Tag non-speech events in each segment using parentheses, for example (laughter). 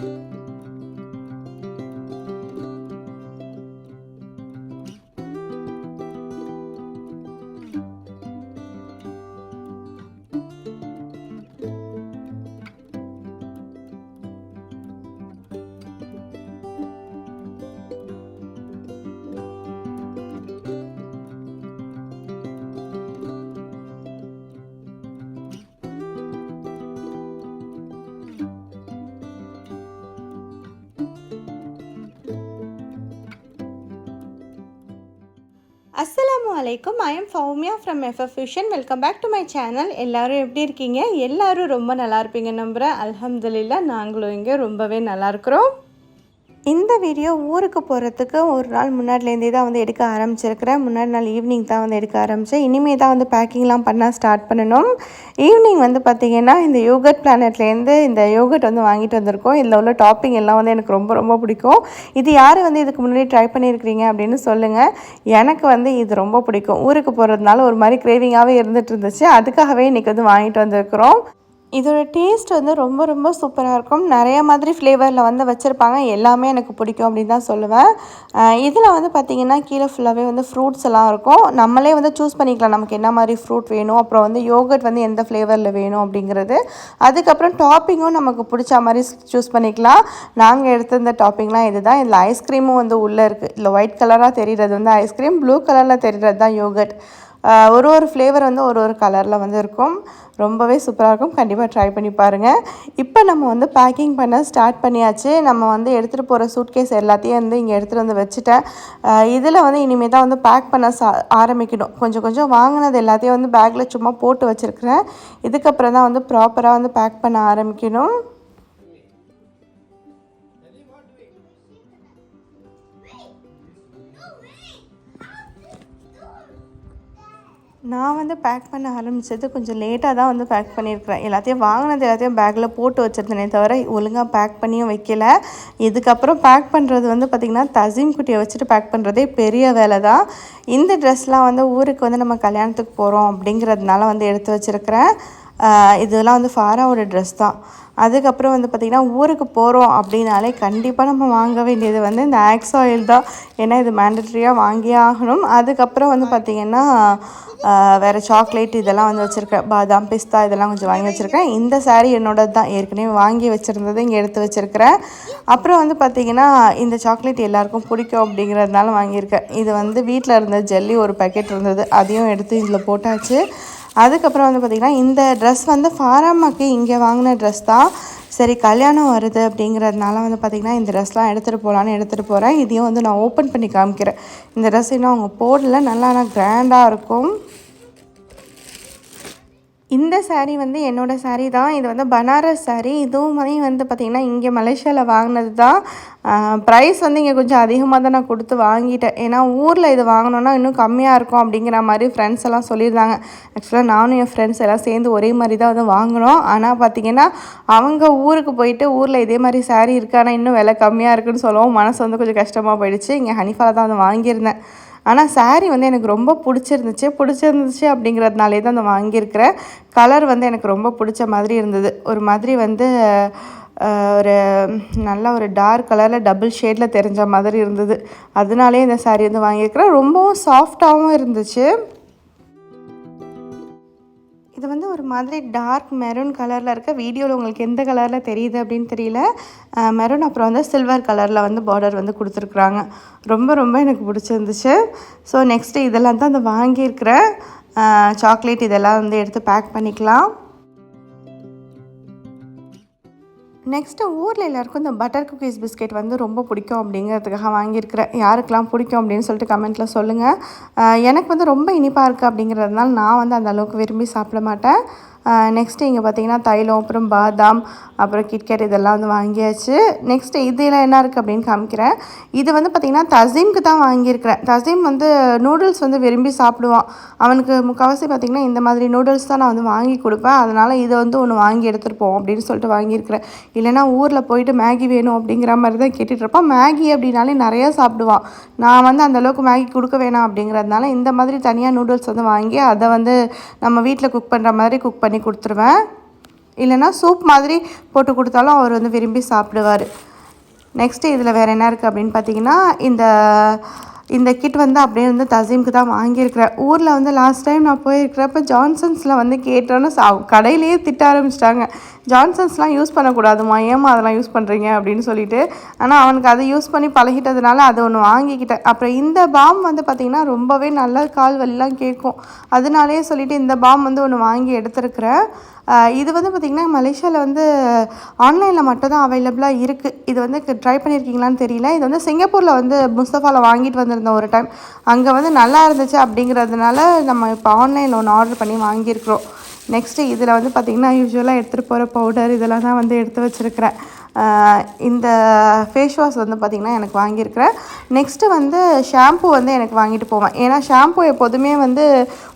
you அஸ்ஸலாமு அலைக்கும் I am Fowmiya from FF fusion welcome back to my channel எல்லோரும் எப்படி இருக்கீங்க? எல்லோரும் ரொம்ப நல்லா இருப்பீங்க நம்புகிறேன் அலமதுல்லா நாங்களும் இங்கே ரொம்பவே நல்லா இருக்கிறோம். இந்த வீடியோ ஊருக்கு போகிறதுக்கு ஒரு நாள் முன்னாடிலேருந்தே தான் வந்து எடுக்க ஆரம்பிச்சிருக்கிறேன். முன்னாடி நாள் ஈவினிங் தான் வந்து எடுக்க ஆரம்பித்தேன் இனிமேல் தான் வந்து பேக்கிங்லாம் பண்ண ஸ்டார்ட் பண்ணணும். ஈவினிங் வந்து பார்த்திங்கன்னா இந்த யோகட் பிளானட்லேருந்து இந்த யோகட் வந்து வாங்கிட்டு வந்திருக்கோம். இதில் உள்ள டாப்பிங் எல்லாம் வந்து எனக்கு ரொம்ப ரொம்ப பிடிக்கும். இது யார் வந்து இதுக்கு முன்னாடி ட்ரை பண்ணியிருக்கிறீங்க அப்படின்னு சொல்லுங்கள் எனக்கு வந்து இது ரொம்ப பிடிக்கும். ஊருக்கு போகிறதுனால ஒரு மாதிரி கிரேவிங்காகவே இருந்துட்டு இருந்துச்சு. அதுக்காகவே இன்றைக்கி வந்து வாங்கிட்டு வந்திருக்கிறோம். இதோட டேஸ்ட் வந்து ரொம்ப ரொம்ப சூப்பராக இருக்கும். நிறைய மாதிரி ஃப்ளேவரில் வந்து வச்சுருப்பாங்க. எல்லாமே எனக்கு பிடிக்கும் அப்படின்னு தான் சொல்லுவேன். இதில் வந்து பார்த்திங்கன்னா கீழே ஃபுல்லாகவே வந்து ஃப்ரூட்ஸ் எல்லாம் இருக்கும். நம்மளே வந்து சூஸ் பண்ணிக்கலாம். நமக்கு என்ன மாதிரி ஃப்ரூட் வேணும்? அப்புறம் வந்து யோகட் வந்து எந்த ஃப்ளேவரில் வேணும் அப்படிங்கிறது. அதுக்கப்புறம் டாப்பிங்கும் நமக்கு பிடிச்ச மாதிரி சூஸ் பண்ணிக்கலாம். நாங்கள் எடுத்திருந்த டாப்பிங்லாம் இதுதான். இதில் ஐஸ்கிரீமும் வந்து உள்ளே இருக்குது இல்லை ஒயிட் கலராக தெரிகிறது வந்து ஐஸ்கிரீம் ப்ளூ கலரில் தெரிகிறது தான் யோகட் ஒரு ஒரு ஃப்ளேவர் வந்து ஒரு ஒரு கலரில் வந்து இருக்கும். ரொம்பவே சூப்பராக இருக்கும். கண்டிப்பாக ட்ரை பண்ணி பாருங்கள் இப்போ நம்ம வந்து பேக்கிங் பண்ண ஸ்டார்ட் பண்ணியாச்சு. நம்ம வந்து எடுத்துகிட்டு போகிற சூட்கேஸ் எல்லாத்தையும் வந்து இங்கே எடுத்துகிட்டு வந்து வச்சுட்டேன். இதில் வந்து இனிமேல் தான் வந்து பேக் பண்ண சா ஆரம்பிக்கணும். கொஞ்சம் கொஞ்சம் வாங்கினது எல்லாத்தையும் வந்து பேக்கில் சும்மா போட்டு வச்சுருக்கிறேன். இதுக்கப்புறம் தான் வந்து ப்ராப்பராக வந்து பேக் பண்ண ஆரம்பிக்கணும். நான் வந்து பேக் பண்ண ஆரம்பித்தது கொஞ்சம் லேட்டாக தான் வந்து பேக் பண்ணியிருக்கிறேன் எல்லாத்தையும் வாங்கினது எல்லாத்தையும் பேக்கில் போட்டு வச்சுருந்தேனே தவிர ஒழுங்காக பேக் பண்ணியும் வைக்கல. இதுக்கப்புறம் பேக் பண்ணுறது வந்து பார்த்திங்கன்னா தசீம் குட்டியை வச்சுட்டு பேக் பண்ணுறதே பெரிய வேலை தான். இந்த ட்ரெஸ்லாம் வந்து ஊருக்கு வந்து நம்ம கல்யாணத்துக்கு போகிறோம் அப்படிங்கிறதுனால வந்து எடுத்து வச்சுருக்கிறேன். இதெல்லாம் வந்து ஃபாராவோட ட்ரெஸ் தான். அதுக்கப்புறம் வந்து பார்த்திங்கன்னா ஊருக்கு போகிறோம் அப்படின்னாலே கண்டிப்பாக நம்ம வாங்க வேண்டியது வந்து இந்த ஆக்ஸ் ஆயில் தான். ஏன்னா இது மேண்டட்ரியாக வாங்கியே ஆகணும். அதுக்கப்புறம் வந்து பார்த்திங்கன்னா வேறு சாக்லேட் இதெல்லாம் வந்து வச்சுருக்கேன். பாதாம் பிஸ்தா இதெல்லாம் கொஞ்சம் வாங்கி வச்சுருக்கேன். இந்த சாரீ என்னோடது தான். ஏற்கனவே வாங்கி வச்சுருந்தது இங்கே எடுத்து வச்சுருக்கிறேன். அப்புறம் வந்து பார்த்திங்கன்னா இந்த சாக்லேட் எல்லாருக்கும் பிடிக்கும் அப்படிங்கிறதுனால வாங்கியிருக்கேன். இது வந்து வீட்டில் இருந்த ஜெல்லி ஒரு பேக்கெட் இருந்தது. அதையும் எடுத்து இதில் போட்டாச்சு. அதுக்கப்புறம் வந்து பார்த்திங்கன்னா இந்த ட்ரெஸ் வந்து ஃபாராமாக்கு இங்கே வாங்கின ட்ரெஸ் தான். சரி கல்யாணம் வருது அப்படிங்கிறதுனால வந்து பார்த்திங்கன்னா இந்த ட்ரெஸ்லாம் எடுத்துகிட்டு போகலான்னு எடுத்துகிட்டு போகிறேன் இதையும் வந்து நான் ஓப்பன் பண்ணி காமிக்கிறேன். இந்த ட்ரெஸ் இன்னும் அவங்க போடல. நல்லா ஆனால் கிராண்டாக இருக்கும். இந்த சாரீ வந்து என்னோடய சாரீ தான். இது வந்து பனாரஸ் சாரீ இதுவும் வந்து பார்த்திங்கன்னா இங்கே மலேசியாவில் வாங்கினது தான். ப்ரைஸ் வந்து இங்கே கொஞ்சம் அதிகமாக தான் நான் கொடுத்து வாங்கிட்டேன். ஏன்னா ஊரில் இது வாங்கினோன்னா இன்னும் கம்மியாக இருக்கும் அப்படிங்கிற மாதிரி ஃப்ரெண்ட்ஸ் எல்லாம் சொல்லியிருந்தாங்க. ஆக்சுவலாக நானும் என் ஃப்ரெண்ட்ஸ் எல்லாம் சேர்ந்து ஒரே மாதிரி தான் வந்து வாங்கினோம். ஆனால் பார்த்திங்கன்னா அவங்க ஊருக்கு போயிட்டு ஊரில் இதே மாதிரி சாரீ இருக்கு. ஆனால் இன்னும் விலை கம்மியாக இருக்குன்னு சொல்லவும் மனசு வந்து கொஞ்சம் கஷ்டமாக போயிடுச்சு. இங்கே ஹனிஃபாவில் தான் வந்து வாங்கியிருந்தேன். ஆனால் சாரீ வந்து எனக்கு ரொம்ப பிடிச்சிருந்துச்சு. பிடிச்சிருந்துச்சு அப்படிங்கிறதுனாலே தான் நான் வாங்கியிருக்கிறேன். கலர் வந்து எனக்கு ரொம்ப பிடிச்ச மாதிரி இருந்தது. ஒரு மாதிரி வந்து ஒரு நல்ல ஒரு டார்க் கலரில் டபுள் ஷேடில் தெரிஞ்ச மாதிரி இருந்தது. அதனாலே இந்த சாரீ வந்து வாங்கியிருக்கிறேன். ரொம்பவும் சாஃப்டாகவும் இருந்துச்சு. இது வந்து ஒரு மாதிரி டார்க் மெரூன் கலரில் இருக்க வீடியோவில் உங்களுக்கு எந்த கலரில் தெரியுது அப்படின்னு தெரியல. மெரூன் அப்புறம் வந்து சில்வர் கலரில் வந்து பார்டர் வந்து கொடுத்துருக்குறாங்க. ரொம்ப ரொம்ப எனக்கு பிடிச்சிருந்துச்சு. ஸோ நெக்ஸ்ட்டு இதெல்லாம் தான் அந்த வாங்கியிருக்கிறேன். சாக்லேட் இதெல்லாம் வந்து எடுத்து பேக் பண்ணிக்கலாம். நெக்ஸ்ட்டு ஊரில் எல்லாருக்கும் இந்த பட்டர் குக்கீஸ் பிஸ்கெட் வந்து ரொம்ப பிடிக்கும் அப்படிங்கிறதுக்காக வாங்கியிருக்கிறேன் யாருக்கெல்லாம் பிடிக்கும் அப்படின்னு சொல்லிட்டு கமெண்ட்டில் சொல்லுங்கள் எனக்கு வந்து ரொம்ப இனிப்பாக இருக்குது அப்படிங்கிறதுனால நான் வந்து அந்த அளவுக்கு விரும்பி சாப்பிட மாட்டேன். நெக்ஸ்ட்டு இங்கே பார்த்தீங்கன்னா தைலம் அப்புறம் பாதாம் அப்புறம் கிட்கேட் இதெல்லாம் வந்து வாங்கியாச்சு. நெக்ஸ்ட்டு இதில் என்ன இருக்குது அப்படின்னு காமிக்கிறேன். இது வந்து பார்த்திங்கன்னா தசீம்க்கு தான் வாங்கியிருக்கிறேன். தசீம் வந்து நூடுல்ஸ் வந்து விரும்பி சாப்பிடுவான். அவனுக்கு முக்கால்வாசி பார்த்திங்கன்னா இந்த மாதிரி நூடுல்ஸ் தான் நான் வந்து வாங்கி கொடுப்பேன். அதனால் இதை வந்து ஒன்று வாங்கி எடுத்துகிட்டு போவோம் அப்படின்னு சொல்லிட்டு வாங்கியிருக்கிறேன். இல்லைன்னா ஊரில் போயிட்டு மேகி வேணும் அப்படிங்கிற மாதிரி தான் கேட்டுட்ருப்பான் மேகி அப்படின்னாலே நிறையா சாப்பிடுவான். நான் வந்து அந்த அளவுக்கு மேகி கொடுக்க வேணாம் அப்படிங்கிறதுனால இந்த மாதிரி தனியாக நூடுல்ஸ் வந்து வாங்கி அதை வந்து நம்ம வீட்டில் குக் பண்ணுற மாதிரி குக் பண்ணி பண்ணி கொடுத்துருவேன். இல்லைன்னா சூப் மாதிரி போட்டு கொடுத்தாலும் அவர் வந்து விரும்பி சாப்பிடுவார். நெக்ஸ்ட்டு இதில் வேறு என்ன இருக்குது அப்படின்னு பார்த்தீங்கன்னா இந்த இந்த கிட் வந்து அப்படியே வந்து தசீம்க்கு தான் வாங்கியிருக்கிறேன். ஊரில் வந்து லாஸ்ட் டைம் நான் போயிருக்கிறப்ப ஜான்சன்ஸில் வந்து கேட்டோன்னு சா கடையிலேயே திட்ட ஆரம்பிச்சிட்டாங்க. ஜான்சன்ஸ்லாம் யூஸ் பண்ணக்கூடாதுமா ஏமா அதெல்லாம் யூஸ் பண்ணுறீங்க அப்படின்னு சொல்லிட்டு. ஆனால் அவனுக்கு அதை யூஸ் பண்ணி பழகிட்டதுனால அதை ஒன்று வாங்கிக்கிட்டேன். அப்புறம் இந்த பாம் வந்து பார்த்திங்கன்னா ரொம்பவே நல்ல கால் வலிலாம் கேட்கும். அதனாலே சொல்லிட்டு இந்த பாம் வந்து ஒன்று வாங்கி எடுத்திருக்கிறேன். இது வந்து பார்த்திங்கன்னா மலேசியாவில் வந்து ஆன்லைனில் மட்டும் தான் அவைலபிளாக இருக்குது இது வந்து ட்ரை பண்ணியிருக்கீங்களான்னு தெரியல. இது வந்து சிங்கப்பூரில் வந்து முஸ்தஃபாவில் வாங்கிட்டு வந்திருந்தோம் ஒரு டைம் அங்கே வந்து நல்லா இருந்துச்சு அப்படிங்கிறதுனால நம்ம இப்போ ஆன்லைனில் ஒன்று ஆர்டர் பண்ணி வாங்கியிருக்கிறோம். நெக்ஸ்ட்டு இதில் வந்து பார்த்திங்கன்னா யூஸ்வலாக எடுத்துகிட்டு போகிற பவுடர் இதெல்லாம் தான் வந்து எடுத்து வச்சுருக்கிறேன். இந்த ஃபேஸ் வாஷ் வந்து பார்த்திங்கன்னா எனக்கு வாங்கியிருக்கிறேன். நெக்ஸ்ட்டு வந்து ஷாம்பு வந்து எனக்கு வாங்கிட்டு போவேன். ஏன்னா ஷாம்பு எப்போதுமே வந்து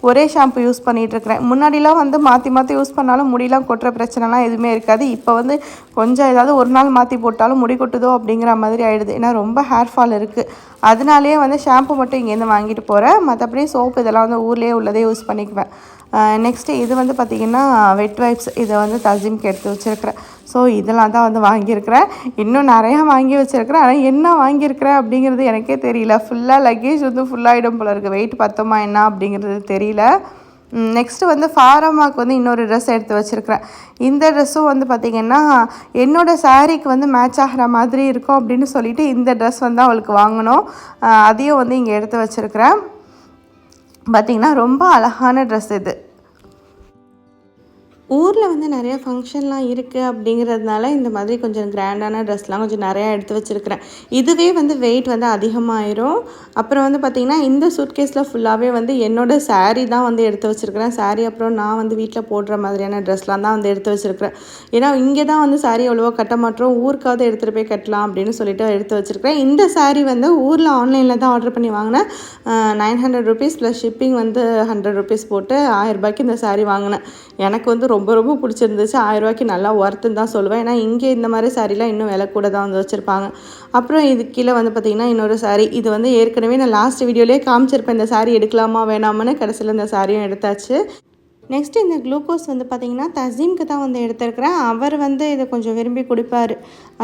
ஒரே ஷாம்பு யூஸ் பண்ணிகிட்டு இருக்கிறேன் முன்னாடிலாம் வந்து மாற்றி மாற்றி யூஸ் பண்ணாலும் முடியெலாம் கொட்டுற பிரச்சனைலாம் எதுவுமே இருக்காது. இப்போ வந்து கொஞ்சம் ஏதாவது ஒரு நாள் மாற்றி போட்டாலும் முடி கொட்டுதோ அப்படிங்கிற மாதிரி ஆகிடுது ஏன்னா ரொம்ப ஹேர் ஃபால் இருக்குது அதனாலேயே வந்து ஷாம்பு மட்டும் இங்கேருந்து வாங்கிட்டு போகிறேன் மற்றபடி சோப்பு இதெல்லாம் வந்து ஊர்லேயே உள்ளதே யூஸ் பண்ணிக்குவேன். நெக்ஸ்ட்டு இது வந்து பார்த்திங்கன்னா வெட் வைப்ஸ் இதை வந்து தஜிம்க்கு எடுத்து வச்சுருக்கிறேன். ஸோ இதெல்லாம் தான் வந்து வாங்கியிருக்கிறேன் இன்னும் நிறையா வாங்கி வச்சுருக்கிறேன் ஆனால் என்ன வாங்கியிருக்கிறேன் அப்படிங்கிறது எனக்கே தெரியல. ஃபுல்லாக லக்கேஜ் வந்து ஃபுல்லாகிடும் போல இருக்குது வெயிட் பத்தமா என்ன அப்படிங்கிறது தெரியல. நெக்ஸ்ட்டு வந்து ஃபாரமாக்கு வந்து இன்னொரு ட்ரெஸ் எடுத்து வச்சுருக்கிறேன். இந்த ட்ரெஸ்ஸும் வந்து பார்த்திங்கன்னா என்னோடய சாரீக்கு வந்து மேட்ச் ஆகிற மாதிரி இருக்கும் அப்படின்னு சொல்லிட்டு இந்த ட்ரெஸ் வந்து அவளுக்கு வாங்கினோம் அதையும் வந்து இங்கே எடுத்து வச்சுருக்கிறேன். பார்த்திங்கன்னா ரொம்ப அழகான ட்ரெஸ் இது. ஊரில் வந்து நிறைய ஃபங்க்ஷன்லாம் இருக்குது அப்படிங்கிறதுனால இந்த மாதிரி கொஞ்சம் கிராண்டான ட்ரெஸ்லாம் கொஞ்சம் நிறையா எடுத்து வச்சுருக்கிறேன். இதுவே வந்து வெயிட் வந்து அதிகமாயிரும். அப்புறம் வந்து பார்த்திங்கன்னா இந்த சூட்கேஸில் ஃபுல்லாகவே வந்து என்னோட சாரீ தான் வந்து எடுத்து வச்சுருக்கிறேன். சாரீ அப்புறம் நான் வந்து வீட்டில் போடுற மாதிரியான ட்ரெஸ்லாம் தான் வந்து எடுத்து வச்சுருக்கிறேன். ஏன்னா இங்கே தான் வந்து சாரீ அவ்வளோவா கட்ட மாட்டோம். ஊருக்காவது எடுத்துகிட்டு போய் கட்டலாம் அப்படின்னு சொல்லிட்டு எடுத்து வச்சுருக்கிறேன். இந்த சாரீ வந்து ஊரில் ஆன்லைனில் தான் ஆர்டர் பண்ணி வாங்கினேன். Nine hundred rupees plus shipping வந்து ஹண்ட்ரட் ருபீஸ் போட்டு ஆயிரம் ரூபாய்க்கு இந்த சாரீ வாங்கினேன். எனக்கு வந்து ரொம்ப ரொம்ப பிடிச்சிருந்துச்சு. ஆயிரரூவாய்க்கு நல்லா ஒர்த்துன்னு தான் சொல்லுவேன். ஏன்னா இங்கே இந்த மாதிரி சாரீலாம் இன்னும் விலை கூட தான் வந்து வச்சுருப்பாங்க. அப்புறம் இது கீழே வந்து பார்த்திங்கன்னா இன்னொரு saree. இது வந்து ஏற்கனவே நான் லாஸ்ட் வீடியோலேயே காமிச்சிருப்பேன். இந்த saree எடுக்கலாமா வேணாமான்னு கடைசியில் இந்த சாரியும் எடுத்தாச்சு. நெக்ஸ்ட் இந்த குளுக்கோஸ் வந்து பார்த்திங்கன்னா தசீம்க்கு தான் வந்து எடுத்திருக்கிறேன். அவர் வந்து இதை கொஞ்சம் விரும்பி குடிப்பார்.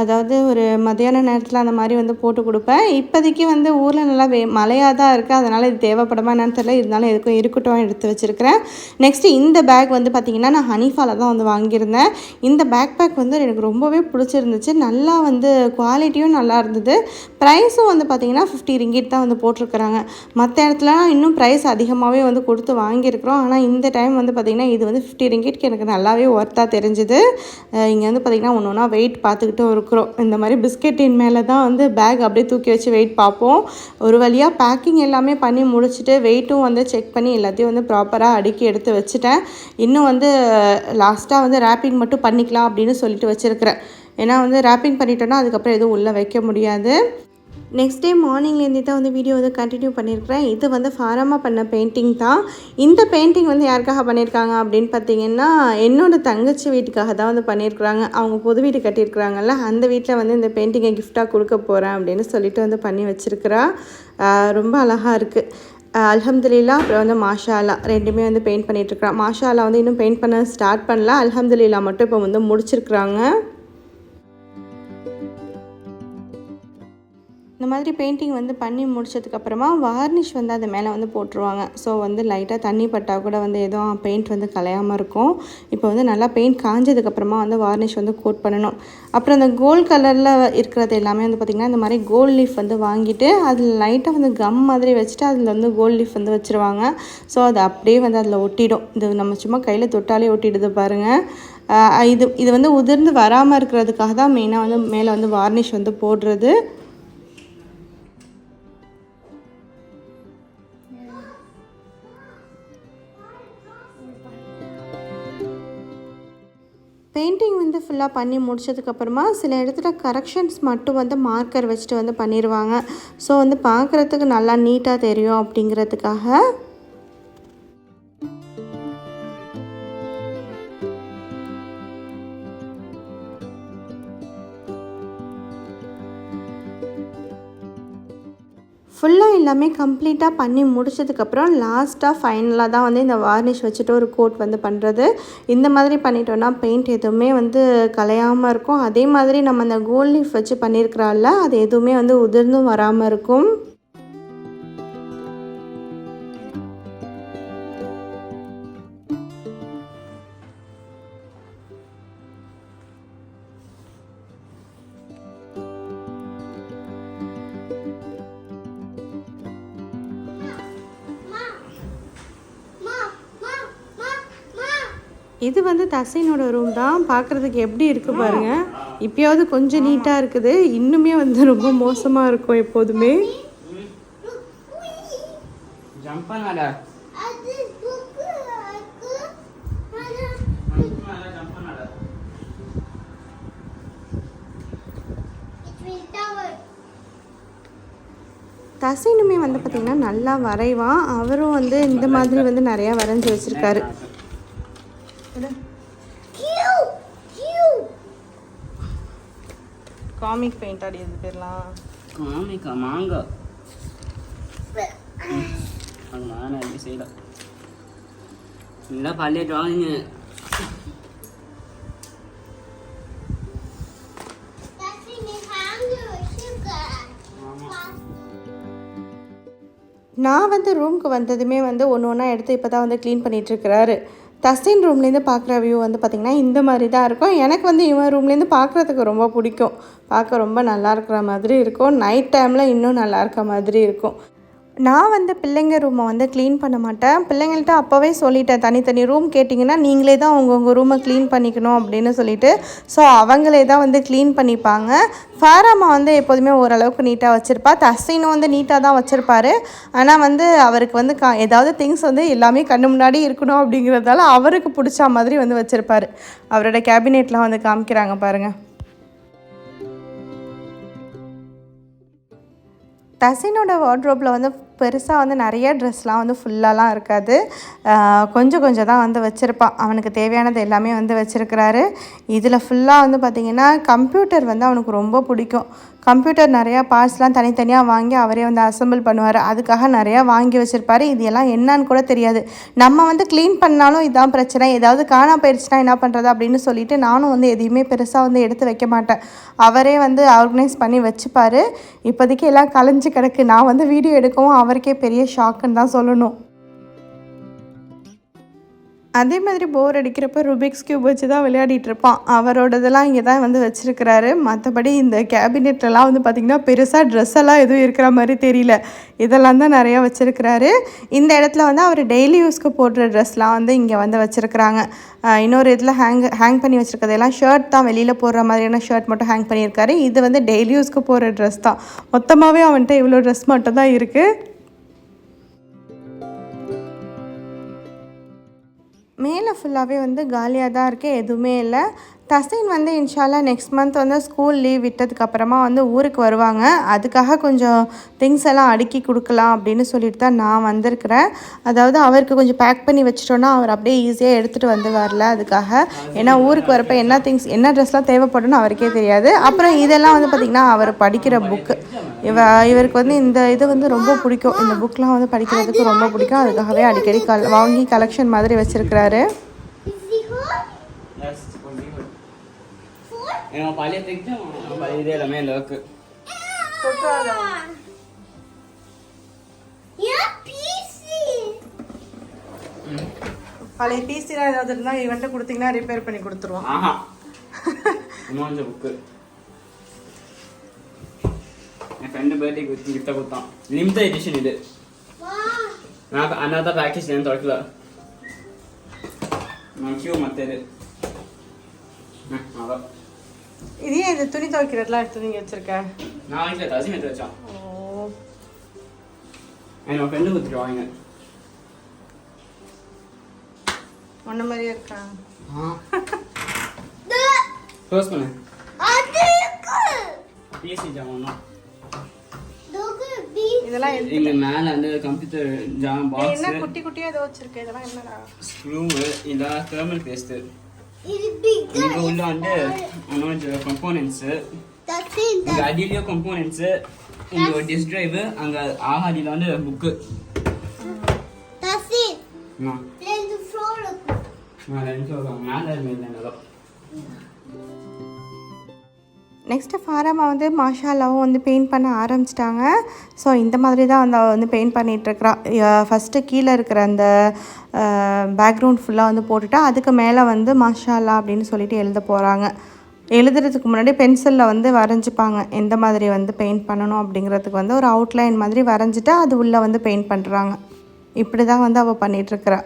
அதாவது ஒரு மதியான நேரத்தில் அந்த மாதிரி வந்து போட்டு கொடுப்பேன். இப்போதைக்கு வந்து ஊரில் நல்லா வே மழையாக தான் இருக்குது அதனால் இது தேவைப்படுமா என்னன்னு தெரியல. இருந்தாலும் எதுக்கும் இருக்கட்டும் எடுத்து வச்சுருக்கிறேன். நெக்ஸ்ட்டு இந்த பேக் வந்து பார்த்திங்கன்னா நான் ஹனிஃபாவில் தான் வந்து வாங்கியிருந்தேன். இந்த பேக் பேக் வந்து எனக்கு ரொம்பவே பிடிச்சிருந்துச்சு. நல்லா வந்து குவாலிட்டியும் நல்லா இருந்தது. ப்ரைஸும் வந்து பார்த்திங்கன்னா ஃபிஃப்டி ரிங்கிட் தான் வந்து போட்டிருக்கிறாங்க. மற்ற இடத்துலலாம் இன்னும் ப்ரைஸ் அதிகமாகவே வந்து கொடுத்து வாங்கியிருக்கிறோம். ஆனால் இந்த டைம் வந்து பார்த்திங்கன்னா இது வந்து ஃபிஃப்டி ரிங்கிட்க்கு எனக்கு நல்லாவே ஒர்த்தாக தெரிஞ்சுது. இங்கே வந்து பார்த்திங்கன்னா ஒன்று ஒன்றா வெயிட் பார்த்துக்கிட்டும் இருக்கிறோம். இந்த மாதிரி பிஸ்கெட்டின் மேலே தான் வந்து பேக் அப்படியே தூக்கி வச்சு வெயிட் பார்ப்போம். ஒரு வழியாக பேக்கிங் எல்லாமே பண்ணி முடிச்சுட்டு வெயிட்டும் வந்து செக் பண்ணி எல்லாத்தையும் வந்து ப்ராப்பராக அடுக்கி எடுத்து வச்சுட்டேன். இன்னும் வந்து லாஸ்ட்டாக வந்து ரேப்பிங் மட்டும் பண்ணிக்கலாம் அப்படின்னு சொல்லிட்டு வச்சுருக்கிறேன். ஏன்னா வந்து ரேப்பிங் பண்ணிட்டோன்னா அதுக்கப்புறம் எதுவும் உள்ளே வைக்க முடியாது. நெக்ஸ்ட் டே மார்னிங்லேருந்து தான் வந்து வீடியோ வந்து கண்டினியூ பண்ணியிருக்கிறேன் இது வந்து ஃபாரமாக பண்ண பெயிண்டிங் தான். இந்த பெயிண்டிங் வந்து யாருக்காக பண்ணியிருக்காங்க அப்படின்னு பார்த்தீங்கன்னா என்னோட தங்கச்சி வீட்டுக்காக தான் வந்து பண்ணியிருக்கிறாங்க அவங்க பொது வீடு கட்டியிருக்கிறாங்கல்ல அந்த வீட்டில் வந்து இந்த பெயிண்டிங்கை கிஃப்டாக கொடுக்க போகிறேன் அப்படின்னு சொல்லிட்டு வந்து பண்ணி வச்சுருக்கிறா. ரொம்ப அழகாக இருக்குது அல்ஹம்துலில்லா அப்புறம் வந்து மாஷாலா ரெண்டுமே வந்து பெயிண்ட் பண்ணிகிட்ருக்குறான் மாஷாலா வந்து இன்னும் பெயிண்ட் பண்ண ஸ்டார்ட் பண்ணல. அல்ஹம்துலில்லா மட்டும் இப்போ வந்து முடிச்சிருக்கிறாங்க. இந்த மாதிரி பெயிண்டிங் வந்து பண்ணி முடிச்சதுக்கப்புறமா வார்னிஷ் வந்து அது மேலே வந்து போட்டுருவாங்க. ஸோ வந்து லைட்டாக தண்ணி பட்டால் கூட வந்து எதுவும் பெயிண்ட் வந்து கலையாமல் இருக்கும். இப்போ வந்து நல்லா பெயிண்ட் காஞ்சதுக்கப்புறமா வந்து வார்னிஷ் வந்து கோட் பண்ணணும். அப்புறம் அந்த கோல்ட் கலரில் இருக்கிறது எல்லாமே வந்து பார்த்திங்கன்னா இந்த மாதிரி கோல்ட் லீஃப் வந்து வாங்கிட்டு அதில் லைட்டாக வந்து கம் மாதிரி வச்சுட்டு அதில் வந்து கோல்ட் லீஃப் வந்து வச்சுருவாங்க. ஸோ அது அப்படியே வந்து அதில் ஒட்டிடும். இது நம்ம சும்மா கையில் தொட்டாலே ஒட்டிடுது பாருங்கள் இது இது வந்து உதிர்ந்து வராமல் இருக்கிறதுக்காக தான் மெயினாக வந்து மேலே வந்து வார்னிஷ் வந்து போடுறது. பெயிண்டிங் வந்து ஃபுல்லாக பண்ணி முடிச்சதுக்கப்புறமா சில இடத்துல கரெக்ஷன்ஸ் மட்டும் வந்து மார்க்கர் வச்சுட்டு வந்து பண்ணிடுவாங்க ஸோ வந்து பார்க்குறதுக்கு நல்லா நீட்டாக தெரியும் அப்படிங்கிறதுக்காக ஃபுல்லாக எல்லாமே கம்ப்ளீட்டாக பண்ணி முடிச்சதுக்கப்புறம் லாஸ்ட்டாக ஃபைனலாக தான் வந்து இந்த வார்னிஷ் வச்சுட்டு ஒரு கோட் வந்து பண்ணுறது இந்த மாதிரி பண்ணிட்டோன்னா பெயிண்ட் எதுவுமே வந்து கலையாமல் இருக்கும். அதே மாதிரி நம்ம அந்த கோல்ட் லீஃப் வச்சு பண்ணியிருக்கிறால அது எதுவுமே வந்து உதிர்ந்தும் வராமல் இருக்கும். இது வந்து தசைனோட ரூம் தான். பார்க்குறதுக்கு எப்படி இருக்கு பாருங்க. இப்பயாவது கொஞ்சம் நீட்டாக இருக்குது. இன்னுமே வந்து ரொம்ப மோசமாக இருக்கும் எப்போதுமே. தசைனுமே வந்து பார்த்திங்கன்னா நல்லா வரைவான். அவரும் வந்து இந்த மாதிரி வந்து நிறையா வரைஞ்சி வச்சுருக்காரு. காமிக் பெயிண்ட் அடி இது பேர்லாம் காமிக்கா மாங்கா அது நான் எப்படி செய்யல. இல்லை பழைய drawing That's in the hand of sugar. நான் வந்து ரூமுக்கு வந்ததுமே வந்து ஒன்று ஒன்றா எடுத்து இப்போ தான் வந்து க்ளீன் பண்ணிகிட்ருக்கிறாரு தஸ்டின் ரூம்லேருந்து பார்க்குற வியூ வந்து பார்த்திங்கன்னா இந்த மாதிரி தான் இருக்கும். எனக்கு வந்து இவன் ரூம்லேருந்து பார்க்குறதுக்கு ரொம்ப பிடிக்கும். பார்க்க ரொம்ப நல்லா இருக்கிற மாதிரி இருக்கும். நைட் டைமில் இன்னும் நல்லா இருக்க மாதிரி இருக்கும். நான் வந்து பிள்ளைங்க ரூமை வந்து க்ளீன் பண்ண மாட்டேன். பிள்ளைங்கள்ட்ட அப்போவே சொல்லிட்டேன். தனித்தனி ரூம் கேட்டிங்கன்னா நீங்களே தான் உங்கள் ரூமை க்ளீன் பண்ணிக்கணும் அப்படின்னு சொல்லிட்டு. ஸோ அவங்களே தான் வந்து க்ளீன் பண்ணிப்பாங்க. ஃபாராமா வந்து எப்போதுமே ஓரளவுக்கு நீட்டாக வச்சுருப்பா. தஸ்ஸினும் வந்து நீட்டாக தான் வச்சுருப்பாரு. ஆனால் வந்து அவருக்கு வந்து கா ஏதாவது திங்ஸ் வந்து எல்லாமே கண்ணு முன்னாடி இருக்கணும் அப்படிங்கிறதால அவருக்கு பிடிச்ச மாதிரி வந்து வச்சுருப்பாரு. அவரோட கேபினெட்லாம் வந்து காமிக்கிறாங்க பாருங்கள் தசினோட வார்ட்ரோப்பில் வந்து பெருசாக வந்து நிறைய ட்ரெஸ்லாம் வந்து ஃபுல்லாலாம் இருக்காது. கொஞ்சம் கொஞ்சம் தான் வந்து வச்சுருப்பான். அவனுக்கு தேவையானது எல்லாமே வந்து வச்சுருக்கிறாரு. இதில் ஃபுல்லாக வந்து பார்த்திங்கன்னா கம்ப்யூட்டர் வந்து அவனுக்கு ரொம்ப பிடிக்கும். கம்ப்யூட்டர் நிறையா பார்ட்ஸ்லாம் தனித்தனியாக வாங்கி அவரே வந்து அசம்பிள் பண்ணுவார். அதுக்காக நிறையா வாங்கி வச்சுருப்பாரு. இது எல்லாம் என்னன்னு கூட தெரியாது. நம்ம வந்து க்ளீன் பண்ணாலும் இதான் பிரச்சனை. ஏதாவது காணா போயிடுச்சுன்னா என்ன பண்ணுறது அப்படின்னு சொல்லிட்டு நானும் வந்து எதையுமே பெருசாக வந்து எடுத்து வைக்க மாட்டேன். அவரே வந்து ஆர்கனைஸ் பண்ணி வச்சுப்பார். இப்போதைக்கு எல்லாம் கலைஞ்சு கிடக்கு. நான் வந்து வீடியோ எடுக்கவும் அவருக்கே பெரிய ஷாக்குன்னு தான் சொல்லணும். அதே மாதிரி போர் அடிக்கிறப்ப ருபிக்ஸ் கியூப் வச்சு தான் விளையாடிட்டு இருப்பான். அவரோடதெல்லாம் இங்கே தான் வந்து வச்சுருக்கிறாரு. மற்றபடி இந்த கேபினெட்லலாம் வந்து பார்த்திங்கன்னா பெருசாக ட்ரெஸ் எல்லாம் எதுவும் இருக்கிற மாதிரி தெரியல. இதெல்லாம் தான் நிறையா வச்சுருக்கிறாரு. இந்த இடத்துல வந்து அவர் டெய்லி யூஸ்க்கு போடுற ட்ரெஸ்லாம் வந்து இங்கே வந்து வச்சுருக்கிறாங்க. இன்னொரு இதில் ஹேங் ஹேங் பண்ணி வச்சுருக்கிறதெல்லாம் ஷர்ட் தான் வெளியில் போடுற மாதிரியான ஷர்ட் மட்டும் ஹேங் பண்ணியிருக்காரு. இது வந்து டெய்லி யூஸ்க்கு போடுற ட்ரெஸ் தான். மொத்தமாகவே அவன்கிட்ட இவ்வளோ ட்ரெஸ் மட்டும் தான் இருக்குது மேலே ஃபுல்லாகவே வந்து காலியாக தான் இருக்குது எதுவுமே இல்லை. தசைன் வந்து இன்ஷால்லா நெக்ஸ்ட் மந்த் வந்து ஸ்கூல் லீவ் விட்டதுக்கப்புறமா வந்து ஊருக்கு வருவாங்க. அதுக்காக கொஞ்சம் திங்ஸ் எல்லாம் அடுக்கி கொடுக்கலாம் அப்படின்னு சொல்லிட்டு தான் நான் வந்திருக்கிறேன். அதாவது அவருக்கு கொஞ்சம் பேக் பண்ணி வச்சிட்டோன்னா அவர் அப்படியே ஈஸியாக எடுத்துகிட்டு வந்து வரல அதுக்காக. ஏன்னா ஊருக்கு வரப்போ என்ன திங்ஸ் என்ன ட்ரெஸ்லாம் தேவைப்படும்னு அவருக்கே தெரியாது. அப்புறம் இதெல்லாம் வந்து பார்த்திங்கன்னா அவர் படிக்கிற புக்கு இவ இவருக்கு வந்து இந்த இது வந்து ரொம்ப பிடிக்கும். இந்த புக்லாம் வந்து படிக்கிறதுக்கு ரொம்ப பிடிக்கும். அதுக்காகவே அடிக்கடி கல் வாங்கி கலெக்ஷன் மாதிரி வச்சுருக்கிறாரு. பழைய பிசிலாம் ஏதாவது இருந்தால் இவன்ட்டு கொடுத்தீங்கன்னா ரிப்பேர் பண்ணி இன்னொன்று புக்கு என் ஃப்ரெண்டு பர்த்டேக்கு வச்சு கிஃப்டாக கொடுத்தான். லிமிட்டட் எடிஷன் இது. நான் அதனால தான் பேக்கேஜ் ஏன் திறக்கல நான் கியூ மற்ற இது. ம், அதான் இது ஏன் இந்த துணி துவைக்கிறதுலாம் எடுத்து நீங்கள் வச்சுருக்க? நான் வீட்டில் தசி எடுத்து வச்சான். ஓ. என் ஃப்ரெண்டு கொடுத்துருவாங்க ஒன்ன மாதிரியே இருக்கா? க்ளோஸ் (laughs) பண்ணு. பிஎஸ்சி ஜாமான். இதெல்லாம் இங்க மேல வந்து கம்ப்யூட்டர் ஜாம் பாக்ஸ் என்ன குட்டி குட்டியாக ஏதோ வச்சிருக்க இதெல்லாம் என்னடா? ஸ்க்ரூ இதெல்லாம் தெர்மல் பேஸ்ட். இங்க உள்ள வந்து இன்னொரு கம்போனன்ட்ஸ் இங்க அடியிலயும் கம்போனன்ட்ஸ் இங்க ஒரு டிஸ்க் டிரைவ் அங்க ஆஹாடியில வந்து புக்கு Tassin. ரெண்டு floor. இருக்கு. மேல மேல நெக்ஸ்ட்டு ஃபாரமாக வந்து மாஷாலாவும் வந்து பெயிண்ட் பண்ண ஆரம்பிச்சிட்டாங்க. ஸோ இந்த மாதிரி தான் வந்து அவள் வந்து பெயிண்ட் பண்ணிகிட்ருக்கிறா ஃபஸ்ட்டு கீழே இருக்கிற அந்த பேக்ரவுண்ட் ஃபுல்லாக வந்து போட்டுட்டா அதுக்கு மேலே வந்து மாஷாலா அப்படின்னு சொல்லிட்டு எழுத போகிறாங்க எழுதுறதுக்கு முன்னாடி பென்சிலில் வந்து வரைஞ்சிப்பாங்க. எந்த மாதிரி வந்து பெயிண்ட் பண்ணணும் அப்படிங்கிறதுக்கு வந்து ஒரு அவுட்லைன் மாதிரி வரைஞ்சிட்டு அது உள்ளே வந்து பெயிண்ட் பண்ணுறாங்க இப்படி தான் வந்து அவள் பண்ணிகிட்ருக்கிறா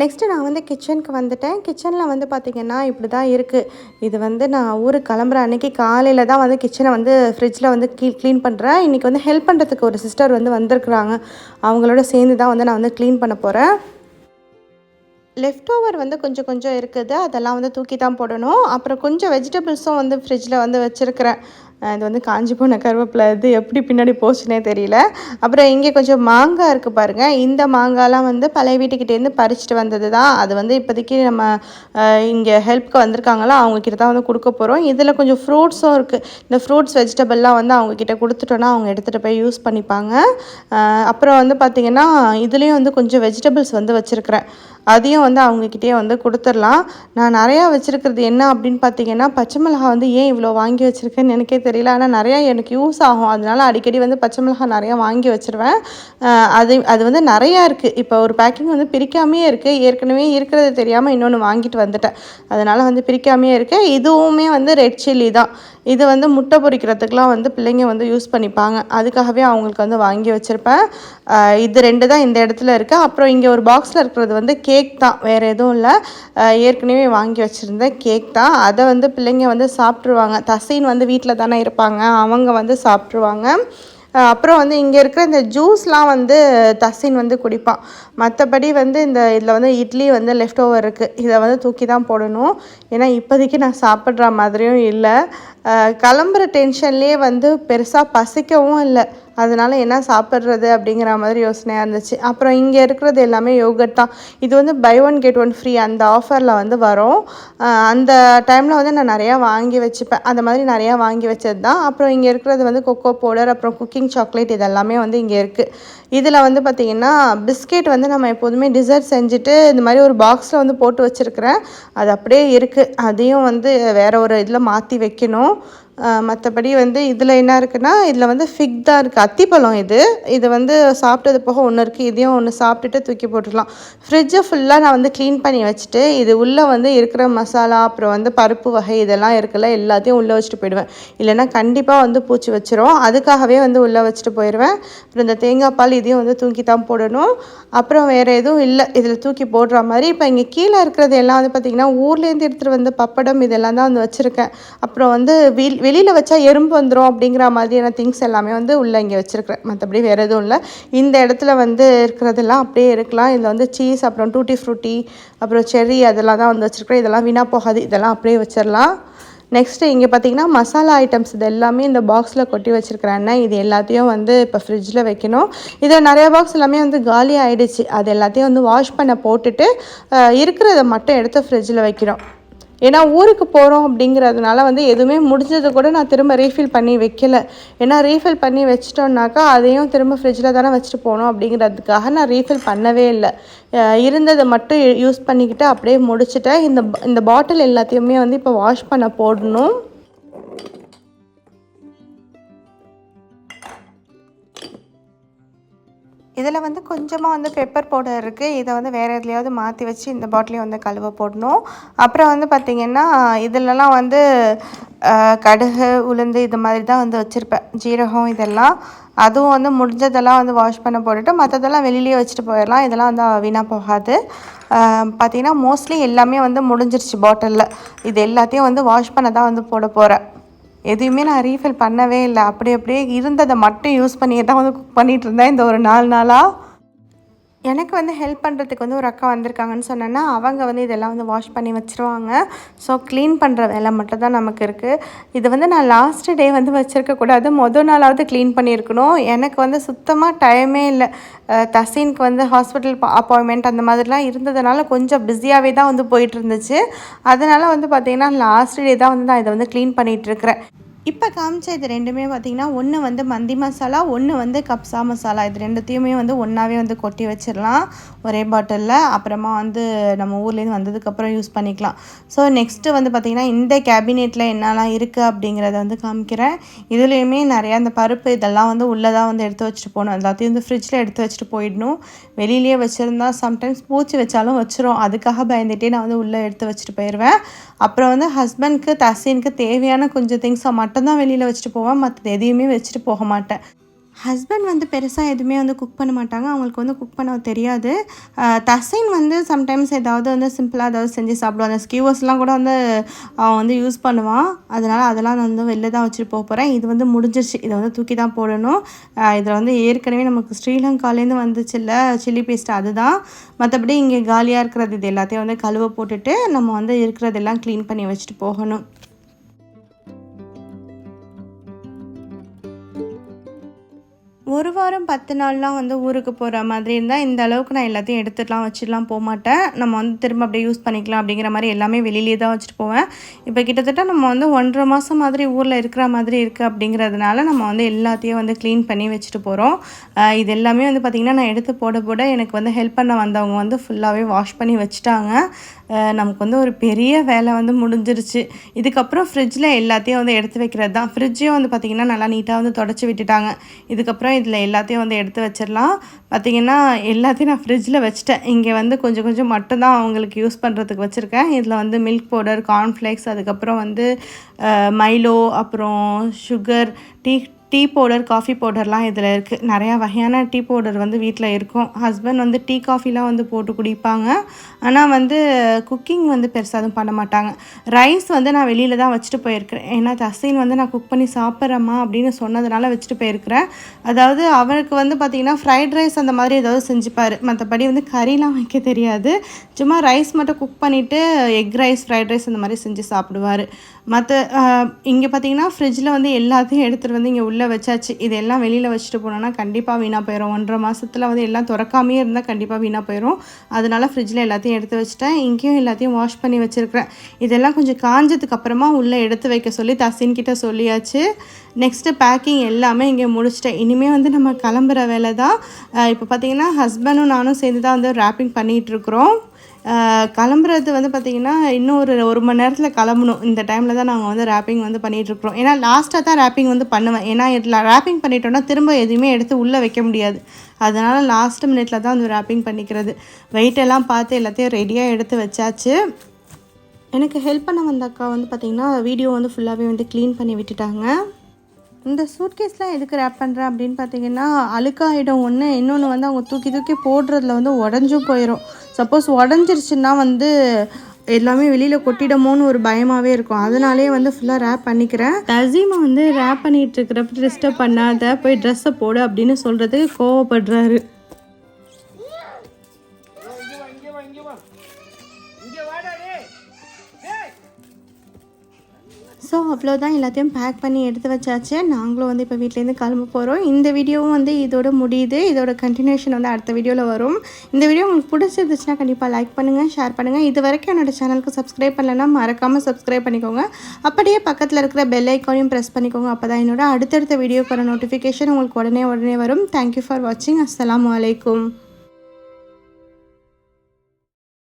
நெக்ஸ்ட்டு நான் வந்து கிச்சனுக்கு வந்துட்டேன். கிச்சனில் வந்து பார்த்திங்கன்னா இப்படி தான் இருக்குது இது வந்து நான் ஊருக்கு கிளம்புற அன்னைக்கு காலையில் தான் வந்து கிச்சனை வந்து ஃப்ரிட்ஜில் வந்து க்ளீ க்ளீன் பண்ணுறேன் இன்றைக்கி வந்து ஹெல்ப் பண்ணுறதுக்கு ஒரு சிஸ்டர் வந்து வந்திருக்குறாங்க. அவங்களோட சேர்ந்து தான் வந்து நான் வந்து க்ளீன் பண்ண போகிறேன் லெஃப்ட் ஓவர் வந்து கொஞ்சம் கொஞ்சம் இருக்குது. அதெல்லாம் வந்து தூக்கி தான் போடணும். அப்புறம் கொஞ்சம் வெஜிடபிள்ஸும் வந்து ஃப்ரிட்ஜில் வந்து வச்சுருக்கிறேன். இது வந்து காஞ்சி போன கருவேப்பிலை இது எப்படி பின்னாடி போச்சுனே தெரியல. அப்புறம் இங்கே கொஞ்சம் மாங்காய் இருக்குது பாருங்கள் இந்த மாங்காய்லாம் வந்து பழைய வீட்டுக்கிட்டேருந்து பறிச்சுட்டு வந்தது தான் அது வந்து இப்போதைக்கு நம்ம இங்கே ஹெல்ப்க்கு வந்திருக்காங்களா? அவங்கக்கிட்ட தான் வந்து கொடுக்க போகிறோம் இதில் கொஞ்சம் ஃப்ரூட்ஸும் இருக்குது இந்த ஃப்ரூட்ஸ் வெஜிடபிள்லாம் வந்து அவங்கக்கிட்ட கொடுத்துட்டோன்னா அவங்க எடுத்துகிட்டு போய் யூஸ் பண்ணிப்பாங்க. அப்புறம் வந்து பார்த்திங்கன்னா இதுலேயும் வந்து கொஞ்சம் வெஜிடபிள்ஸ் வந்து வச்சுருக்கிறேன். அதையும் வந்து அவங்கக்கிட்டே வந்து கொடுத்துடலாம். நான் நிறையா வச்சுருக்கிறது என்ன அப்படின்னு பார்த்தீங்கன்னா பச்சை மிளகாய் வந்து ஏன் இவ்வளோ வாங்கி வச்சுருக்கேன்னு எனக்கே தெரியல. ஆனால் நிறையா எனக்கு யூஸ் ஆகும். அதனால அடிக்கடி வந்து பச்சை மிளகாய் நிறையா வாங்கி வச்சுருவேன். அது அது வந்து நிறையா இருக்குது இப்போ ஒரு பேக்கிங் வந்து பிரிக்காமே இருக்குது ஏற்கனவே இருக்கிறது தெரியாமல் இன்னொன்று வாங்கிட்டு வந்துட்டேன். அதனால் வந்து பிரிக்காமே இருக்குது இதுவுமே வந்து ரெட் சில்லி தான். இது வந்து முட்டை பொறிக்கிறதுக்கெலாம் வந்து பிள்ளைங்க வந்து யூஸ் பண்ணிப்பாங்க. அதுக்காகவே அவங்களுக்கு வந்து வாங்கி வச்சுருப்பேன். இது ரெண்டு தான் இந்த இடத்துல இருக்குது அப்புறம் இங்கே ஒரு பாக்ஸில் இருக்கிறது வந்து கேக் தான். வேறு எதுவும் இல்லை. ஏற்கனவே வாங்கி வச்சுருந்த கேக் தான். அதை வந்து பிள்ளைங்க வந்து சாப்பிட்ருவாங்க தசைன்னு வந்து வீட்டில் தானே இருப்பாங்க. அவங்க வந்து சாப்பிட்ருவாங்க அப்புறம் வந்து இங்கே இருக்கிற இந்த ஜூஸ்லாம் வந்து தசின் வந்து குடிப்பான். மற்றபடி வந்து இந்த இதில் வந்து இட்லி வந்து லெஃப்ட் ஓவர் இருக்குது இதை வந்து தூக்கி தான் போடணும். ஏன்னா இப்போதைக்கு நான் சாப்பிட்ற மாதிரியும் இல்லை. கிளம்புற டென்ஷன்லேயே வந்து பெருசாக பசிக்கவும் இல்லை. அதனால என்ன சாப்பிட்றது அப்படிங்கிற மாதிரி யோசனையாக இருந்துச்சு. அப்புறம் இங்கே இருக்கிறது எல்லாமே யோகட் தான். இது வந்து buy one get one free அந்த ஆஃபரில் வந்து வரும். அந்த டைமில் வந்து நான் நிறையா வாங்கி வச்சுப்பேன். அந்த மாதிரி நிறையா வாங்கி வச்சது தான் அப்புறம் இங்கே இருக்கிறது வந்து கொக்கோ பவுடர் அப்புறம் குக்கிங் சாக்லேட் இது எல்லாமே வந்து இங்கே இருக்குது இதில் வந்து பார்த்திங்கன்னா பிஸ்கெட் வந்து நம்ம எப்போதுமே டிசர்ட் செஞ்சுட்டு இந்த மாதிரி ஒரு பாக்ஸில் வந்து போட்டு வச்சுருக்கிறேன். அது அப்படியே இருக்குது அதையும் வந்து வேறு ஒரு இதில் மாற்றி வைக்கணும். மற்றபடி வந்து இதில் என்ன இருக்குன்னா இதில் வந்து ஃபிக் தான் இருக்குது அத்திப்பழம் இது. இது வந்து சாப்பிட்டது போக ஒன்று இருக்குது இதையும் ஒன்று சாப்பிட்டுட்டு தூக்கி போட்டுடலாம். ஃப்ரிட்ஜை ஃபுல்லாக நான் வந்து க்ளீன் பண்ணி வச்சுட்டு இது உள்ளே வந்து இருக்கிற மசாலா அப்புறம் வந்து பருப்பு வகை இதெல்லாம் இருக்குல்ல எல்லாத்தையும் உள்ளே வச்சுட்டு போயிடுவேன். இல்லைன்னா கண்டிப்பாக வந்து பூச்சி வச்சிரும். அதுக்காகவே வந்து உள்ளே வச்சுட்டு போயிடுவேன் அப்புறம் இந்த தேங்காய் பால் இதையும் வந்து தூக்கி தான் போடணும். அப்புறம் வேறு எதுவும் இல்லை. இதில் தூக்கி போடுற மாதிரி இப்போ இங்கே கீழே இருக்கிறது எல்லாம் வந்து பார்த்திங்கன்னா ஊர்லேருந்து எடுத்துகிட்டு வந்து பப்படம் இதெல்லாம் தான் வந்து வச்சுருக்கேன். அப்புறம் வந்து வீல் வெளியில் வச்சா எறும்பு வந்துடும் அப்படிங்கிற மாதிரியான திங்ஸ் எல்லாமே வந்து உள்ளே இங்கே வச்சுருக்கிறேன். மற்றபடி வேறு எதுவும் இல்லை. இந்த இடத்துல வந்து இருக்கிறதெல்லாம் அப்படியே இருக்கலாம். இதில் வந்து சீஸ் அப்புறம் டூட்டி ஃப்ரூட்டி அப்புறம் செர்ரி அதெல்லாம் தான் வந்து வச்சுருக்கிறேன். இதெல்லாம் வீணாக போகாது. இதெல்லாம் அப்படியே வச்சிடலாம் நெக்ஸ்ட்டு இங்கே பார்த்தீங்கன்னா மசாலா ஐட்டம்ஸ் இது எல்லாமே இந்த பாக்ஸில் கொட்டி வச்சுருக்கிறேன்னா இது எல்லாத்தையும் வந்து இப்போ ஃப்ரிட்ஜில் வைக்கணும். இதில் நிறைய பாக்ஸ் எல்லாமே வந்து காலி ஆகிடுச்சு அது எல்லாத்தையும் வந்து வாஷ் பண்ண போட்டுட்டு இருக்கிறத மட்டும் எடுத்து ஃப்ரிட்ஜில் வைக்கிறோம். ஏன்னா ஊருக்கு போகிறோம் அப்படிங்கிறதுனால வந்து எதுவுமே முடிஞ்சது கூட நான் திரும்ப ரீஃபில் பண்ணி வைக்கல. ஏன்னா ரீஃபில் பண்ணி வச்சிட்டோம்னாக்கா அதையும் திரும்ப ஃப்ரிட்ஜில் தானே வச்சுட்டு போகணும் அப்படிங்கிறதுக்காக நான் ரீஃபில் பண்ணவே இல்லை. இருந்ததை மட்டும் யூஸ் பண்ணிக்கிட்டு அப்படியே முடிச்சுட்டேன். இந்த இந்த பாட்டில் எல்லாத்தையுமே வந்து இப்போ வாஷ் பண்ண போடணும். இதில் வந்து கொஞ்சமாக வந்து பெப்பர் பவுடர் இருக்குது இதை வந்து வேறு எதுலையாவது மாற்றி வச்சு இந்த பாட்டிலையும் வந்து கழுவ போடணும். அப்புறம் வந்து பார்த்திங்கன்னா இதிலலாம் வந்து கடுகு உளுந்து இது மாதிரி தான் வந்து வச்சுருப்பேன். ஜீரகம் இதெல்லாம். அதுவும் வந்து முடிஞ்சதெல்லாம் வந்து வாஷ் பண்ண போட்டுட்டு மற்றதெல்லாம் வெளியிலேயே வச்சுட்டு போயிடலாம். இதெல்லாம் வந்து வீணாக போகாது. பார்த்திங்கன்னா மோஸ்ட்லி எல்லாமே வந்து முடிஞ்சிருச்சு பாட்டிலில் இது எல்லாத்தையும் வந்து வாஷ் பண்ண தான் வந்து போட போகிறேன் எதையுமே நான் ரீஃபில் பண்ணவே இல்லை. அப்படி அப்படியே இருந்ததை மட்டும் யூஸ் பண்ணியே தான் வந்து குக் பண்ணிகிட்டு இருந்தேன். இந்த ஒரு நாலு நாளாக எனக்கு வந்து ஹெல்ப் பண்ணுறதுக்கு வந்து ஒரு அக்கா வந்திருக்காங்கன்னு சொன்னேன்னா அவங்க வந்து இதெல்லாம் வந்து வாஷ் பண்ணி வச்சுருவாங்க. ஸோ க்ளீன் பண்ணுற வேலை மட்டும் தான் நமக்கு இருக்குது இது வந்து நான் லாஸ்ட் டே வந்து வச்சுருக்கக்கூடாது மொதல் நாளாவது க்ளீன் பண்ணியிருக்கணும். எனக்கு வந்து சுத்தமாக டைமே இல்லை. தசீனுக்கு வந்து ஹாஸ்பிட்டல் அப்பாயின்மெண்ட் அந்த மாதிரிலாம் இருந்ததுனால கொஞ்சம் பிஸியாகவே தான் வந்து போயிட்டு இருந்துச்சு. அதனால் வந்து பார்த்திங்கன்னா லாஸ்ட் டே தான் வந்து நான் இதை வந்து க்ளீன் பண்ணிகிட்ருக்கிறேன் இப்போ காமிச்ச இது ரெண்டுமே பார்த்திங்கன்னா ஒன்று வந்து மந்தி மசாலா ஒன்று வந்து கப்சா மசாலா. இது ரெண்டுத்தையுமே வந்து ஒன்றாவே வந்து கொட்டி வச்சிடலாம் ஒரே பாட்டிலில் அப்புறமா வந்து நம்ம ஊர்லேருந்து வந்ததுக்கப்புறம் யூஸ் பண்ணிக்கலாம். ஸோ நெக்ஸ்ட்டு வந்து பார்த்திங்கன்னா இந்த கேபினெட்டில் என்னெல்லாம் இருக்குது அப்படிங்கிறத வந்து காமிக்கிறேன். இதுலேயுமே நிறையா அந்த பருப்பு இதெல்லாம் வந்து உள்ளே தான் வந்து எடுத்து வச்சுட்டு போகணும். எல்லாத்தையும் வந்து ஃப்ரிட்ஜில் எடுத்து வச்சுட்டு போயிடணும். வெளியிலேயே வச்சுருந்தா சம்டைம்ஸ் பூச்சி வச்சாலும் வச்சிரும். அதுக்காக பயந்துகிட்டே நான் வந்து உள்ளே எடுத்து வச்சுட்டு போயிடுவேன் அப்புறம் வந்து ஹஸ்பண்ட்க்கு தசீனுக்கு தேவையான கொஞ்சம் திங்ஸை மட்டும்தான் வெளியில் வச்சுட்டு போவேன். மற்ற எதையுமே வச்சுட்டு போக மாட்டேன். ஹஸ்பண்ட் வந்து பெருசாக எதுவுமே வந்து குக் பண்ண மாட்டாங்க. அவங்களுக்கு வந்து குக் பண்ண தெரியாது. தசைன் வந்து சம்டைம்ஸ் ஏதாவது வந்து சிம்பிளாக ஏதாவது செஞ்சு சாப்பிடுவான் அந்த ஸ்கியூவர்ஸ்லாம் கூட வந்து அவன் வந்து யூஸ் பண்ணுவான். அதனால் அதெல்லாம் நான் வந்து வெளில தான் வச்சுட்டு போக போகிறேன் இது வந்து முடிஞ்சிருச்சு. இதை வந்து தூக்கி தான் போடணும். இதில் வந்து ஏற்கனவே நமக்கு ஸ்ரீலங்காலேருந்து வந்துச்சுல்ல சில்லி பேஸ்ட் அதுதான். மற்றபடி இங்கே காலியாக இருக்கிறது இது எல்லாத்தையும் வந்து கழுவ போட்டுட்டு நம்ம வந்து இருக்கிறதெல்லாம் க்ளீன் பண்ணி வச்சுட்டு போகணும். ஒரு வாரம் பத்து நாள்லாம் வந்து ஊருக்கு போகிற மாதிரி இருந்தால் இந்த அளவுக்கு நான் எல்லாத்தையும் எடுத்துகிட்டுலாம் வச்சுட்டுலாம் போக மாட்டேன். நம்ம வந்து திரும்ப அப்படியே யூஸ் பண்ணிக்கலாம் அப்படிங்கிற மாதிரி எல்லாமே வெளியிலே தான் வச்சுட்டு போவேன். இப்போ கிட்டத்தட்ட நம்ம வந்து ஒன்றரை மாதம் மாதிரி ஊரில் இருக்கிற மாதிரி இருக்குது அப்படிங்கிறதுனால நம்ம வந்து எல்லாத்தையும் வந்து க்ளீன் பண்ணி வச்சுட்டு போகிறோம் இது எல்லாமே வந்து பார்த்திங்கன்னா நான் எடுத்து போட போட எனக்கு வந்து ஹெல்ப் பண்ண வந்தவங்க வந்து ஃபுல்லாகவே வாஷ் பண்ணி வச்சுட்டாங்க. நமக்கு வந்து ஒரு பெரிய வேலை வந்து முடிஞ்சிருச்சு. இதுக்கப்புறம் ஃப்ரிட்ஜில் எல்லாத்தையும் வந்து எடுத்து வைக்கிறது தான் ஃப்ரிட்ஜையும் வந்து பார்த்திங்கன்னா நல்லா நீட்டாக வந்து தொடச்சி விட்டுட்டாங்க. இதுக்கப்புறம் இதில் எல்லாத்தையும் வந்து எடுத்து வச்சிடலாம். பார்த்திங்கன்னா எல்லாத்தையும் நான் ஃப்ரிட்ஜில் வச்சுட்டேன். இங்கே வந்து கொஞ்சம் கொஞ்சம் மட்டும்தான் அவங்களுக்கு யூஸ் பண்ணுறதுக்கு வச்சுருக்கேன். இதில் வந்து மில்க் பவுடர் கார்ன்ஃப்ளேக்ஸ் அதுக்கப்புறம் வந்து மைலோ அப்புறம் sugar tea tea powder coffee பவுடர்லாம் இதில் இருக்குது நிறையா வகையான டீ பவுடர் வந்து வீட்டில் இருக்கும். ஹஸ்பண்ட் வந்து டீ காஃபிலாம் வந்து போட்டு குடிப்பாங்க. ஆனால் வந்து குக்கிங் வந்து பெருசாக எதுவும் பண்ண மாட்டாங்க. ரைஸ் வந்து நான் வெளியில் தான் வச்சுட்டு போயிருக்கிறேன். ஏன்னா தசீன் வந்து நான் குக் பண்ணி சாப்பிட்றேம்மா அப்படின்னு சொன்னதுனால வச்சுட்டு போயிருக்கிறேன். அதாவது அவருக்கு வந்து பார்த்திங்கன்னா ஃப்ரைட் ரைஸ் அந்த மாதிரி ஏதாவது செஞ்சுப்பார். மற்றபடி வந்து கறிலாம் வைக்க தெரியாது. சும்மா ரைஸ் மட்டும் குக் பண்ணிவிட்டு எக் ரைஸ் ஃப்ரைட் ரைஸ் அந்த மாதிரி செஞ்சு சாப்பிடுவார். மற்ற இங்கே பார்த்தீங்கன்னா ஃப்ரிட்ஜில் வந்து எல்லாத்தையும் எடுத்துகிட்டு வந்து இங்கே உள்ள உள்ளே வச்சாச்சு. இதெல்லாம் வெளியில் வச்சுட்டு போனோன்னா கண்டிப்பாக வீணாக போயிடும் ஒன்றரை மாதத்தில் வந்து எல்லாம் திறக்காமையே இருந்தால் கண்டிப்பாக வீணாக போயிடும் அதனால ஃப்ரிட்ஜில் எல்லாத்தையும் எடுத்து வச்சுட்டேன். இங்கேயும் எல்லாத்தையும் வாஷ் பண்ணி வச்சுருக்கிறேன். இதெல்லாம் கொஞ்சம் காஞ்சதுக்கு அப்புறமா உள்ளே எடுத்து வைக்க சொல்லி தசின்கிட்ட சொல்லியாச்சு. நெக்ஸ்ட்டு பேக்கிங் எல்லாமே இங்கே முடிச்சிட்டேன். இனிமேல் வந்து நம்ம கிளம்புற வேலை தான் இப்போ பார்த்திங்கன்னா ஹஸ்பண்டும் நானும் சேர்ந்து தான் வந்து ரேப்பிங் பண்ணிகிட்ருக்குறோம் கிளம்புறது வந்து பார்த்திங்கன்னா இன்னும் ஒரு ஒரு மணி நேரத்தில் கிளம்பணும். இந்த டைமில் தான் நாங்கள் வந்து ரேப்பிங் வந்து பண்ணிகிட்ருக்குறோம் ஏன்னா லாஸ்ட்டாக தான் ரேப்பிங் வந்து பண்ணுவேன். ஏன்னா இதில் ரேப்பிங் பண்ணிட்டோன்னா திரும்ப எதுவுமே எடுத்து உள்ளே வைக்க முடியாது. அதனால் லாஸ்ட் மினிட்ல தான் வந்து ரேப்பிங் பண்ணிக்கிறது. வெயிட் எல்லாம் பார்த்து எல்லாத்தையும் ரெடியாக எடுத்து வச்சாச்சு. எனக்கு ஹெல்ப் பண்ண வந்த அக்கா வந்து பார்த்திங்கன்னா வீடியோ வந்து ஃபுல்லாகவே வந்து க்ளீன் பண்ணி விட்டுட்டாங்க. இந்த சூட்கேஸ்லாம் எதுக்கு ரேப் பண்ணுறேன் அப்படின்னு பார்த்தீங்கன்னா அழுக்காயிடும் ஒன்று இன்னொன்று வந்து அவங்க தூக்கி தூக்கி போடுறதுல வந்து உடஞ்சும் போயிடும் சப்போஸ் உடஞ்சிருச்சுன்னா வந்து எல்லாமே வெளியில் கொட்டிடமோன்னு ஒரு பயமாகவே இருக்கும். அதனாலே வந்து ஃபுல்லாக ரேப் பண்ணிக்கிறேன். தசீமா வந்து ரேப் பண்ணிகிட்டு இருக்கிறப்ப டிஸ்டர்ப் பண்ணாத போய் ட்ரெஸ்ஸை போடு அப்படின்னு சொல்கிறதுக்கு கோவப்படுறாரு. ஸோ அவ்வளோதான் எல்லாத்தையும் பேக் பண்ணி எடுத்து வச்சாச்சு. நாங்களும் வந்து இப்போ வீட்டிலேருந்து கிளம்ப போகிறோம் இந்த வீடியோவும் வந்து இதோட முடியுது. இதோட கண்டினியூஷன் வந்து அடுத்த வீடியோவில் வரும். இந்த வீடியோ உங்களுக்கு பிடிச்சிருந்துச்சுன்னா கண்டிப்பாக லைக் பண்ணுங்கள் ஷேர் பண்ணுங்கள் இது வரைக்கும் என்னோட சேனலுக்கு சப்ஸ்கிரைப் பண்ணலைன்னா மறக்காமல் சப்ஸ்கிரைப் பண்ணிக்கோங்க. அப்படியே பக்கத்தில் இருக்கிற பெல் ஐக்கானையும் ப்ரெஸ் பண்ணிக்கோங்க. அப்போ தான் என்னோட அடுத்தடுத்த வீடியோக்கான நோட்டிஃபிகேஷன் உங்களுக்கு உடனே உடனே வரும். தேங்க்யூ ஃபார் வாட்சிங் அஸ்ஸலாமு வலைக்கும்